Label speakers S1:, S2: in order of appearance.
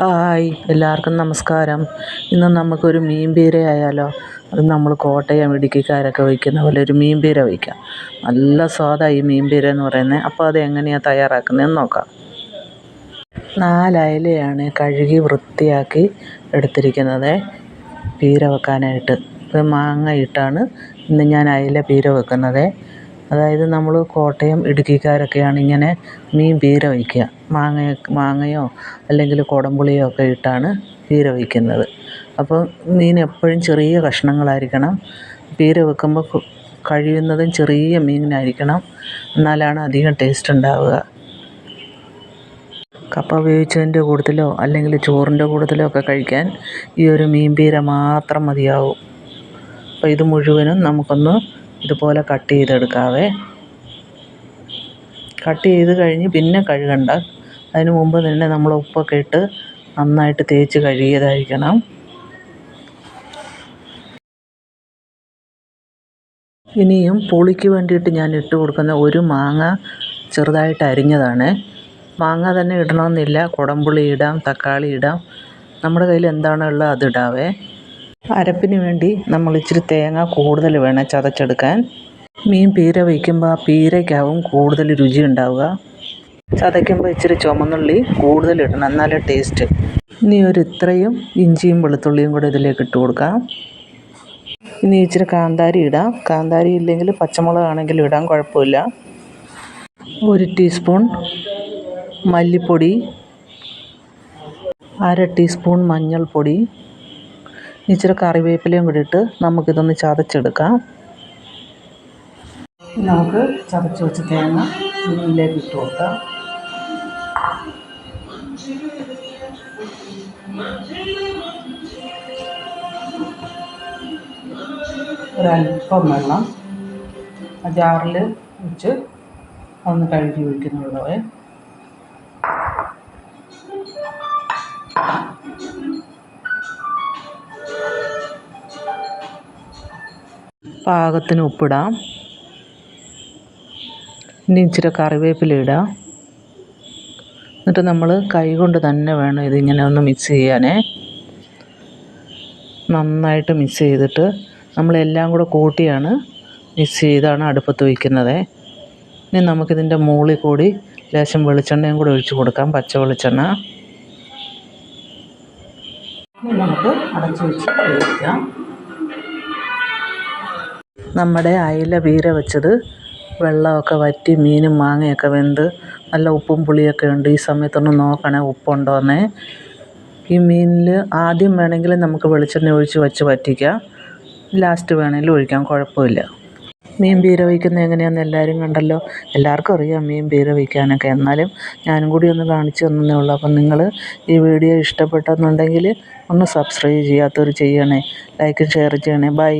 S1: Hi എല്ലാവർക്കും നമസ്കാരം. ഇന്ന് നമുക്കൊരു മീൻ പീര ആയാലോ? അത് നമ്മൾ കോട്ടയം ഇടുക്കിക്കാരൊക്കെ വയ്ക്കുന്ന പോലെ ഒരു മീൻ പീര വയ്ക്കാം. നല്ല സ്വാദായി മീൻ പീര എന്ന് പറയുന്നത് അപ്പോൾ അത് എങ്ങനെയാണ് തയ്യാറാക്കുന്നതെന്ന് നോക്കാം. നാലയലയാണ് കഴുകി വൃത്തിയാക്കി എടുത്തിരിക്കുന്നത്. പീര വെക്കാനായിട്ട്. ഇപ്പം മാങ്ങ ഇട്ടാണ് ഇന്ന് ഞാൻ അയല പീര വെക്കുന്നത്. അതായത് നമ്മൾ കോട്ടയം ഇടുക്കിക്കാരൊക്കെയാണ് ഇങ്ങനെ മീൻ പീര വയ്ക്കുക. മാങ്ങ മാങ്ങയോ അല്ലെങ്കിൽ കുടംപുളിയോ ഒക്കെ ഇട്ടാണ് പീര വയ്ക്കുന്നത്. അപ്പോൾ മീൻ എപ്പോഴും ചെറിയ കഷ്ണങ്ങളായിരിക്കണം. പീര വെക്കുമ്പോൾ കഴിയുന്നതും ചെറിയ മീനായിരിക്കണം എന്നാലാണ് അധികം ടേസ്റ്റ് ഉണ്ടാവുക. കപ്പ വേവിച്ചതിന്റെ കൂട്ടത്തിലോ അല്ലെങ്കിൽ ചോറിന്റെ കൂട്ടത്തിലോ ഒക്കെ കഴിക്കാൻ ഈ ഒരു മീൻ പീര മാത്രം മതിയാവും. അപ്പോൾ ഇത് മുഴുവനും നമുക്കൊന്ന് ഇതുപോലെ കട്ട് ചെയ്തെടുക്കാവേ. കട്ട് ചെയ്ത് കഴിഞ്ഞ് പിന്നെ കഴുകണ്ട. അതിന് മുമ്പ് തന്നെ നമ്മൾ ഉപ്പൊക്കെ ഇട്ട് നന്നായിട്ട് തേച്ച് കഴുകിയതായിരിക്കണം. ഇനിയും പുളിക്ക് വേണ്ടിയിട്ട് ഞാൻ ഇട്ട് കൊടുക്കുന്ന ഒരു മാങ്ങ ചെറുതായിട്ട് അരിഞ്ഞതാണ്. മാങ്ങ തന്നെ ഇടണമെന്നില്ല. കുടംപുളി ഇടാം തക്കാളി ഇടാം. നമ്മുടെ കയ്യിൽ എന്താണോ ഉള്ളത് അതിടാവേ അരപ്പിന് വേണ്ടി നമ്മൾ ഇച്ചിരി തേങ്ങ കൂടുതൽ വേണം ചതച്ചെടുക്കാൻ. മീൻ പീര വയ്ക്കുമ്പോൾ ആ പീരയ്ക്കാവും കൂടുതൽ രുചി ഉണ്ടാവുക. ചതയ്ക്കുമ്പോൾ ഇച്ചിരി ചുമന്നുള്ളി കൂടുതൽ ഇടണം എന്നാലേ ടേസ്റ്റ് ഇനി ഒരു ഇത്രയും ഇഞ്ചിയും വെളുത്തുള്ളിയും കൂടെ ഇതിലേക്ക് ഇട്ട് കൊടുക്കാം. ഇനി ഇച്ചിരി കാന്താരി ഇടാം. കാന്താരി ഇല്ലെങ്കിൽ പച്ചമുളകാണെങ്കിലും ഇടാം കുഴപ്പമില്ല. ഒരു ടീസ്പൂൺ മല്ലിപ്പൊടി അര ടീസ്പൂൺ മഞ്ഞൾപ്പൊടി ഇച്ചിരി കറിവേപ്പിലയും കൂടി ഇട്ട് നമുക്കിതൊന്ന് ചതച്ചെടുക്കാം. നമുക്ക് ചതച്ച് വെച്ച തേങ്ങ ഇതിലേക്ക് ഇട്ട് കൊടുക്കാം. ഒരല്പം വെള്ളം ആ ജാറിൽ വെച്ച് ഒന്ന് കഴുകി ഒഴിക്കുന്നുള്ളവേ പാകത്തിന് ഉപ്പിടാം. ഇനി ഇച്ചിരി കറിവേപ്പില ഇടാം. എന്നിട്ട് നമ്മൾ കൈ കൊണ്ട് തന്നെ വേണം ഇതിങ്ങനെ ഒന്ന് മിക്സ് ചെയ്യാനേ. നന്നായിട്ട് മിക്സ് ചെയ്തിട്ട് നമ്മളെല്ലാം കൂടെ കൂട്ടിയാണ് മിക്സ് ചെയ്താണ് അടുപ്പത്ത് വയ്ക്കുന്നത് ഇനി നമുക്കിതിന്റെ മുകളിൽ കൂടി ലേശം വെളിച്ചെണ്ണയും കൂടെ ഒഴിച്ചു കൊടുക്കാം പച്ച വെളിച്ചെണ്ണ. നമുക്ക് അടച്ചു വെച്ച് വേവിക്കാം. നമ്മുടെ അയല പീര വെച്ചത് വെള്ളമൊക്കെ വറ്റി മീനും മാങ്ങയൊക്കെ വെന്ത് നല്ല ഉപ്പും പുളിയൊക്കെ ഉണ്ട്. ഈ സമയത്തൊന്ന് നോക്കണേ ഉപ്പുണ്ടോയെന്നേ ഈ മീനിൽ ആദ്യം വേണമെങ്കിൽ നമുക്ക് വെളിച്ചെണ്ണ ഒഴിച്ച് വച്ച് വറ്റിക്കാം. ലാസ്റ്റ് വേണമെങ്കിലും ഒഴിക്കാം കുഴപ്പമില്ല. മീൻ പീര വയ്ക്കുന്നത് എങ്ങനെയാണെന്ന് എല്ലാവരും കണ്ടല്ലോ. എല്ലാവർക്കും അറിയാം മീൻ പീര വയ്ക്കാനൊക്കെ. എന്നാലും ഞാനും കൂടി ഒന്ന് കാണിച്ചു തന്നേ ഉള്ളൂ. അപ്പം നിങ്ങൾ ഈ വീഡിയോ ഇഷ്ടപ്പെട്ടെന്നുണ്ടെങ്കിൽ ഒന്ന് സബ്സ്ക്രൈബ് ചെയ്യാത്തവർ ചെയ്യണേ. ലൈക്കും ഷെയർ ചെയ്യണേ. ബൈ